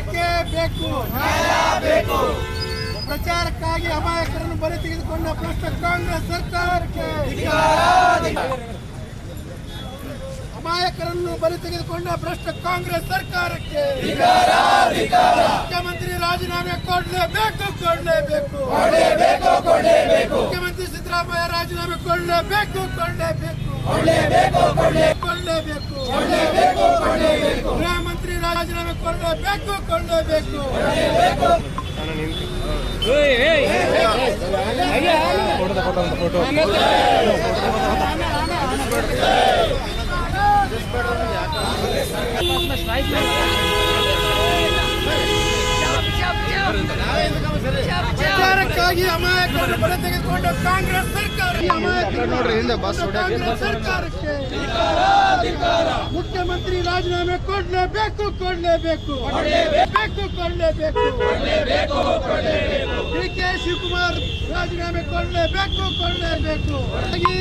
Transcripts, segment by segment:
ಬೇಕೇ ಬೇಕು. ಪ್ರಚಾರಕ್ಕಾಗಿ ಅಮಾಯಕರನ್ನು ಬಲಿ ತೆಗೆದುಕೊಂಡ ಭ್ರಷ್ಟ ಕಾಂಗ್ರೆಸ್ ಸರ್ಕಾರಕ್ಕೆ. ಅಮಾಯಕರನ್ನು ಬಲಿ ತೆಗೆದುಕೊಂಡ ಭ್ರಷ್ಟ ಕಾಂಗ್ರೆಸ್ ಸರ್ಕಾರಕ್ಕೆ. ಮುಖ್ಯಮಂತ್ರಿ ರಾಜೀನಾಮೆ ಕೊಡಲೇಬೇಕು ಕೊಡಲೇಬೇಕು. ಮುಖ್ಯಮಂತ್ರಿ ಸಿದ್ದರಾಮಯ್ಯ ರಾಜೀನಾಮೆ ಕೊಡಲೇಬೇಕು ಕೊಡಲೇಬೇಕು. ಕೊಡಲೇಬೇಕು ಮಂತ್ರಿ ರಾಜೀನಾಮೆ ಕೊಡಲೇಬೇಕು ಕೊಡಲೇಬೇಕು. ಪ್ರಚಾರಕ್ಕಾಗಿ ಅಮಾಯಕರನ್ನು ಬಲಿ ತೆಗೆದುಕೊಂಡ ಕಾಂಗ್ರೆಸ್ ಸರ್ಕಾರ ನೋಡ್ರಿ ಹಿಂದೆ ಬಸ್ ಸರ್ಕಾರಕ್ಕೆ ಮುಖ್ಯಮಂತ್ರಿ ರಾಜೀನಾಮೆ ಕೊಡಲೇಬೇಕು ಕೊಡಲೇಬೇಕು. ಬೇಕು ಕೊಡಲೇಬೇಕು. ಡಿ ಕೆ ಶಿವಕುಮಾರ್ ರಾಜೀನಾಮೆ ಕೊಡಲೇಬೇಕು ಕೊಡಲೇಬೇಕು. ಹಾಗಾಗಿ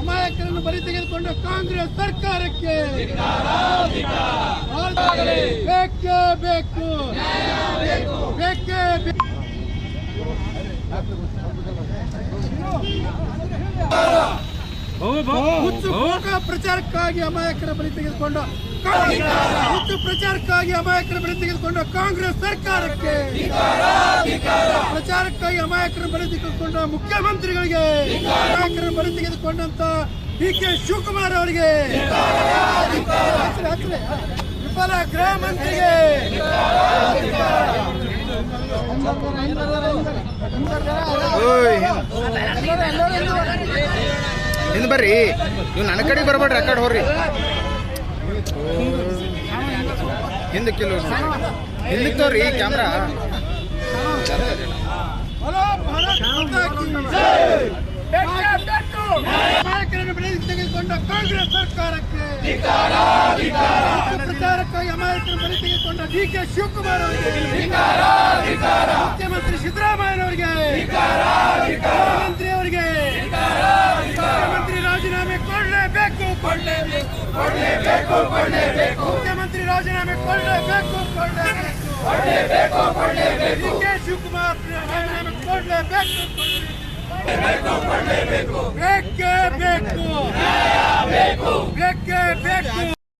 ಅಮಾಯಕರನ್ನು ಬಲಿ ತೆಗೆದುಕೊಂಡ ಕಾಂಗ್ರೆಸ್ ಸರ್ಕಾರಕ್ಕೆ ಬೇಕೇ ಬೇಕು. ಬೇಕೇ ಬೇಕು. ಹುಚ್ಚು ಪ್ರಚಾರಕ್ಕಾಗಿ ಅಮಾಯಕರ ಬಳಿ ತೆಗೆದುಕೊಂಡ ಹುಚ್ಚು ಪ್ರಚಾರಕ್ಕಾಗಿ ಅಮಾಯಕರ ಬಲಿ ತೆಗೆದುಕೊಂಡ ಕಾಂಗ್ರೆಸ್ ಸರ್ಕಾರಕ್ಕೆ. ಪ್ರಚಾರಕ್ಕಾಗಿ ಅಮಾಯಕರ ಬಲಿ ತೆಗೆದುಕೊಂಡ ಮುಖ್ಯಮಂತ್ರಿಗಳಿಗೆ. ಅಮಾಯಕರ ಬಲಿ ತೆಗೆದುಕೊಂಡಂತ ಡಿ ಕೆ ಶಿವಕುಮಾರ್ ಅವರಿಗೆ. ವಿಫಲ ಗೃಹ ಮಂತ್ರಿಗೆ. ಓಯ್. ಹಿಂದ್ ಬರ್ರಿ. ನೀವು ನನ್ನ ಕಡೆ ಬರ್ಬೇಡ್ರಿ, ಆ ಕಡೆ ಹೋಗ್ರಿ ಹಿಂದಕ್ಕೆ ಇಲ್ಲ ಹಿಂದಕ್ಕೆ ತೋರಿ ಕ್ಯಾಮ್ರಾ. ಸರ್ಕಾರಕ್ಕೆ ಪ್ರಚಾರಕ್ಕಾಗಿ ಅಮಾಯಕರ ಬಲಿ ತೆಗೆದುಕೊಂಡ ಡಿ ಕೆ ಶಿವಕುಮಾರ್ ಅವರಿಗೆ ಮುಖ್ಯಮಂತ್ರಿ ಸಿದ್ದರಾಮಯ್ಯನವರಿಗೆ ಮುಖ್ಯಮಂತ್ರಿ ಅವರಿಗೆ ಮುಖ್ಯಮಂತ್ರಿ ರಾಜೀನಾಮೆ ಕೊಡಲೇಬೇಕು ಕೊಡಲೇಬೇಕು ಕೊಡಲೇಬೇಕು. ಮುಖ್ಯಮಂತ್ರಿ ರಾಜೀನಾಮೆ ಕೊಡಲೇಬೇಕು ಕೊಡಲೇಬೇಕು. ಕೊಡಲೇಬೇಕು ಕೆ ಶಿವಕುಮಾರ್ ರಾಜೀನಾಮೆ ಕೊಡಲೇಬೇಕು ಬೇಕೇ ಬೇಕು. ಬೇಕೇ ಬೇಕು.